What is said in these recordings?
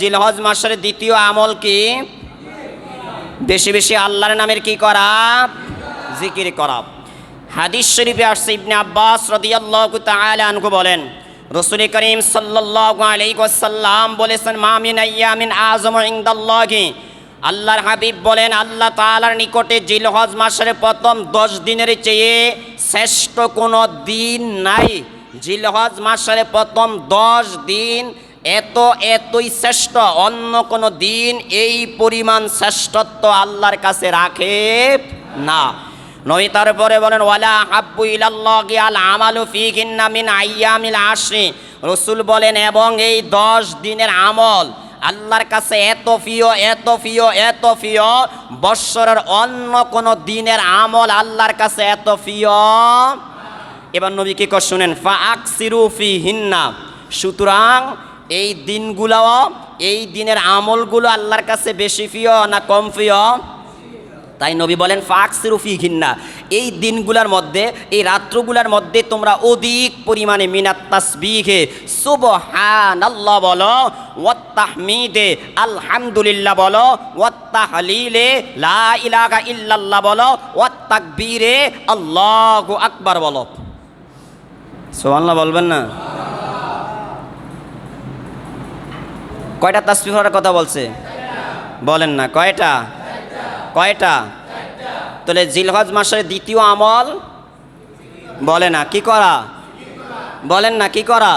জিলহজ মাসের দ্বিতীয় আমল কি? বেশি বেশি আল্লাহর নামের কি করা? জিকির করা। হাদিস শরীফে আসছে ইবনে আব্বাস রাদিয়াল্লাহু তাআলা আনহু বলেন, রসুল করিম সাল্লাল্লাহু আলাইহি ওয়াসাল্লাম বলেছেন, মা মিন আইয়ামিন আযমু ইনদাল্লাহি। আল্লাহর হাবিব বলেন, আল্লাহ তাআলার নিকটে জিলহজ মাসের প্রথম দশ দিনের চেয়ে শ্রেষ্ঠ কোনো দিন নাই। জিলহজ মাসের প্রথম দশ দিন এত এতই শ্রেষ্ঠ, অন্য কোনো দিন এই পরিমাণ শ্রেষ্ঠত্ব আল্লাহর কাছে রাখে না। নই তারপরে বলেন, ওয়ালা হাব্বু ইলাল্লাহি আল আমালু ফিহিন্না মিন আইয়ামিল আশরি। রসুল বলেন, এবং এই দশ দিনের আমল আল্লাহর কাছে এত প্রিয় এত প্রিয় এত প্রিয়, বৎসরের অন্য কোনো দিনের আমল আল্লাহর কাছে এত প্রিয়? এবার নবী কি কর শুনেন, ফা আকসিরু ফি হিন্না সুতরাং এই দিনগুলো এই দিনের আমলগুলো আল্লাহর কাছে বেশি প্রিয় না কম প্রিয়? তাই নবী বলেন ফাকসিরুফি ঘিন্না এই দিনগুলোর মধ্যে, এই রাত্রগুলোর মধ্যে তোমরা অধিক পরিমাণে মিনাত তাসবিহে সুবহান আল্লাহ বলো ওয়াত্তাহমিদে আলহামদুলিল্লাহ বলো ওয়াত্তাহলিলে লা ইলাহা ইল্লাল্লাহ বলো ওয়াত্তাকবীরে আল্লাহু আকবার বলো। সুবহানাল্লাহ বলবেন না? কয়টা তাসবিহ পড়ার কথা বলছে? বলেন না, কয়টা? কয়টা? তাহলে জিলহজ মাসের দ্বিতীয় আমল বলে না, কি করা? বলেন না, কি করা?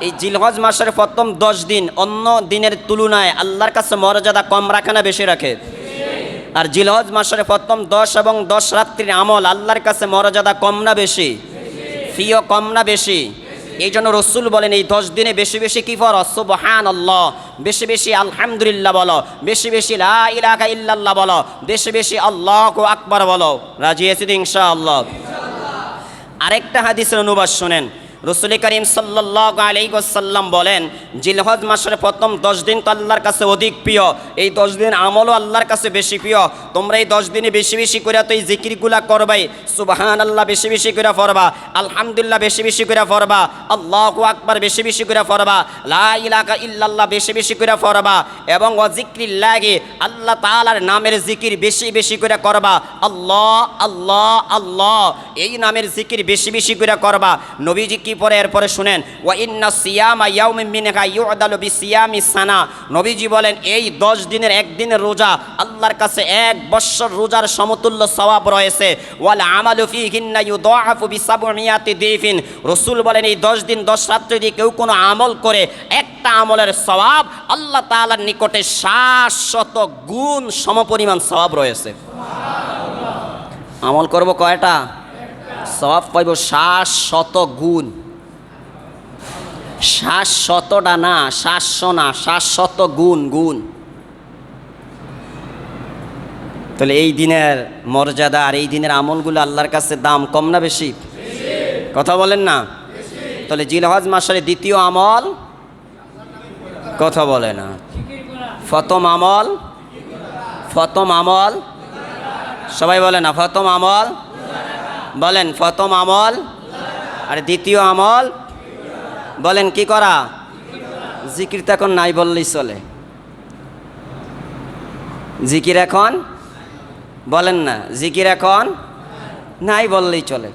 এই জিলহজ মাসের প্রথম দশ দিন অন্য দিনের তুলনায় আল্লাহর কাছে মর্যাদা কম রাখে না বেশি রাখে? আর জিলহজ মাসের প্রথম দশ এবং দশ রাত্রির আমল আল্লাহর কাছে মর্যাদা কম না বেশি? ফিও কম না বেশি? এই জন্য রসুল বলেন, এই দশ দিনে বেশি বেশি কি ফর সুবহান আল্লাহ বেশি বেশি আলহামদুলিল্লাহ বলো। বেশি বেশি লা ইলাহা ইল্লাল্লাহ বলো। বেশি বেশি আল্লাহ আকবার বলো। রাজি আছি ইনশাআল্লাহ। আরেকটা হাদিসের অনুবাদ শোনেন। রসুল করিম সাল্লাহ আলাইসাল্লাম বলেন, জিলহজ মাসের প্রথম দশ দিন তো আল্লাহর কাছে অধিক প্রিয়, এই দশ দিন আমলও আল্লাহর কাছে বেশি প্রিয়। তোমরা এই দশ দিনে বেশি বেশি করে তো এই জিকিরগুলা করবাই। সুবাহান আল্লাহ বেশি বেশি করে ফরবা আলহামদুলিল্লাহ বেশি বেশি করে ফরবা আল্লাহ আকবার বেশি বেশি করে ফরবা লা ইলাকা ইল্লাল্লাহ বেশি বেশি করে ফরবা এবং অজিক্রির লাগে আল্লাহ তাআলার নামের জিকির বেশি বেশি করে করবা। আল্লাহ আল্লাহ আল্লাহ, এই নামের জিকির বেশি বেশি করে করবা। নবীজি কি পরে এরপরে শুনেন ওয়া ইন্না সিয়ামা ইয়াউমিন মিনহা ইউদালু বিসিয়ামি সানা। নবীজি বলেন এই দশ দিনের একদিনের রোজা আল্লাহর কাছে এক বৎসর রোজার সমতুল্য সওয়াব রয়েছে। ওয়াল আমালু ফিহিন্না ইউদাআফু বিসাবমিয়াতি দিফিন। রাসূল বলেন এই দশ দিন দশ রাত্রি যদি কেউ কোনো আমল করে একটা আমলের সওয়াব আল্লাহ তাআলার নিকটে শাশ্বত গুণ সমপরিমাণ সওয়াব রয়েছে। আমল করব কয়টা? সওয়াব পাইব শত গুণ। শাশ্বতটা না শাস্য না শত গুণ গুণ। তাহলে এই দিনের মর্যাদা আর এই দিনের আমলগুলো আল্লাহর কাছে দাম কম না বেশি? কথা বলেন না? তাহলে জিলহজ মাসের দ্বিতীয় আমল কথা বলে না। ফতম আমল ফতম আমল, সবাই বলে না ফতম আমল বলেন, প্রথম আমল আর দ্বিতীয় আমল? বলেন, কি করা? জিকির তো এখন নাই বললেই চলে। জিকির এখন? বলেন না, জিকির এখন নাই বললেই চলে।